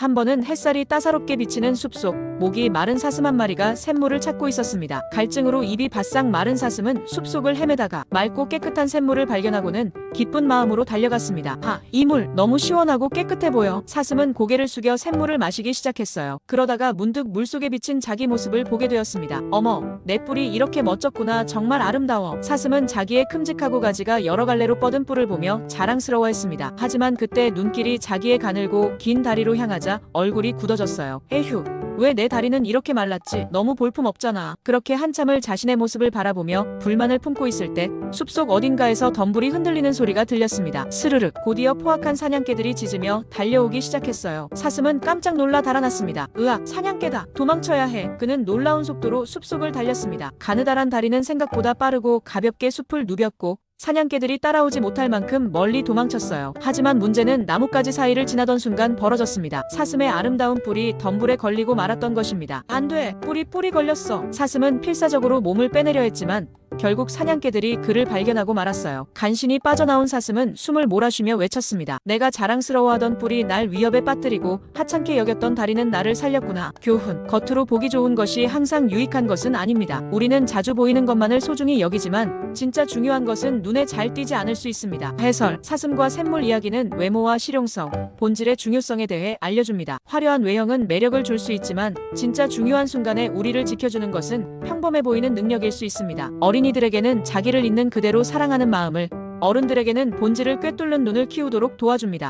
한 번은 햇살이 따사롭게 비치는 숲속 목이 마른 사슴 한 마리가 샘물을 찾고 있었습니다. 갈증으로 입이 바싹 마른 사슴은 숲속을 헤매다가 맑고 깨끗한 샘물을 발견하고는 기쁜 마음으로 달려갔습니다. 아, 이 물 너무 시원하고 깨끗해 보여. 사슴은 고개를 숙여 샘물을 마시기 시작했어요. 그러다가 문득 물속에 비친 자기 모습을 보게 되었습니다. 어머, 내 뿔이 이렇게 멋졌구나. 정말 아름다워. 사슴은 자기의 큼직하고 가지가 여러 갈래로 뻗은 뿔을 보며 자랑스러워했습니다. 하지만 그때 눈길이 자기의 가늘고 긴 다리로 향하자 얼굴이 굳어졌어요. 에휴, 왜 내 다리는 이렇게 말랐지? 너무 볼품 없잖아. 그렇게 한참을 자신의 모습을 바라보며 불만을 품고 있을 때 숲속 어딘가에서 덤불이 흔들리는 소리가 들렸습니다. 스르륵 곧이어 포악한 사냥개들이 짖으며 달려오기 시작했어요. 사슴은 깜짝 놀라 달아났습니다. 으악, 사냥개다. 도망쳐야 해. 그는 놀라운 속도로 숲속을 달렸습니다. 가느다란 다리는 생각보다 빠르고 가볍게 숲을 누볐고 사냥개들이 따라오지 못할 만큼 멀리 도망쳤어요. 하지만 문제는 나뭇가지 사이를 지나던 순간 벌어졌습니다. 사슴의 아름다운 뿔이 덤불에 걸리고 말았던 것입니다. 안 돼! 뿔이 뿔이 걸렸어. 사슴은 필사적으로 몸을 빼내려 했지만 결국 사냥개들이 그를 발견하고 말았어요. 간신히 빠져나온 사슴은 숨을 몰아쉬며 외쳤습니다. 내가 자랑스러워하던 뿔이 날 위협에 빠뜨리고 하찮게 여겼던 다리는 나를 살렸구나. 교훈. 겉으로 보기 좋은 것이 항상 유익한 것은 아닙니다. 우리는 자주 보이는 것만을 소중히 여기지만 진짜 중요한 것은 눈에 잘 띄지 않을 수 있습니다. 해설. 사슴과 샘물 이야기는 외모와 실용성, 본질의 중요성에 대해 알려줍니다. 화려한 외형은 매력을 줄 수 있지만 진짜 중요한 순간에 우리를 지켜주는 것은 평범해 보이는 능력일 수 있습니다. 어린이들에게는 자기를 있는 그대로 사랑하는 마음을 어른들에게는 본질을 꿰뚫는 눈을 키우도록 도와줍니다.